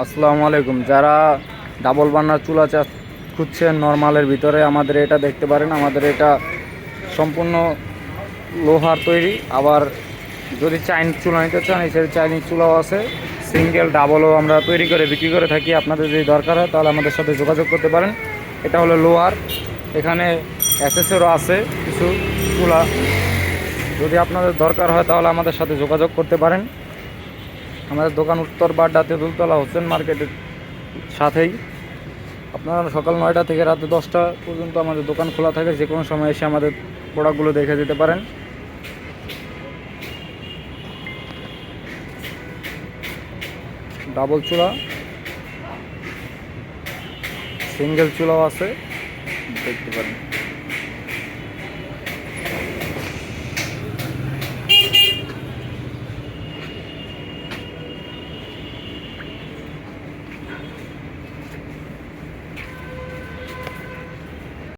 আসসালামু আলাইকুম। যারা ডাবল বার্নার চুলা চা খুঁজছেন নর্মালের ভিতরে, আমাদের এটা দেখতে পারেন, আমাদের এটা সম্পূর্ণ লোহার তৈরি। আবার যদি চাইনিজ চুলা নিতে চান এছাড়া চাইনিজ চুলাও আছে। সিঙ্গেল ডাবলও আমরা তৈরি করে, বিক্রি করে থাকি। আপনাদের যদি দরকার হয়, তাহলে আমাদের সাথে যোগাযোগ করতে পারেন। এটা হলো লোহার। এখানে অ্যাসেসেরও আছে, কিছু চুলা। যদি আপনাদের দরকার হয়, তাহলে আমাদের সাথে যোগাযোগ করতে পারেন। আমাদের দোকান উত্তর বাড্ডা তেঁতুলতলা হোসেন মার্কেটের সাথেই। আপনারা সকাল নয়টা থেকে রাতে দশটা পর্যন্ত আমাদের দোকান খোলা থাকে যে কোনো সময় এসে আমাদের প্রোডাক্টগুলো দেখে যেতে পারেন। ডাবল চূড়া সিঙ্গেল চূড়াও আছে, দেখতে পারেন।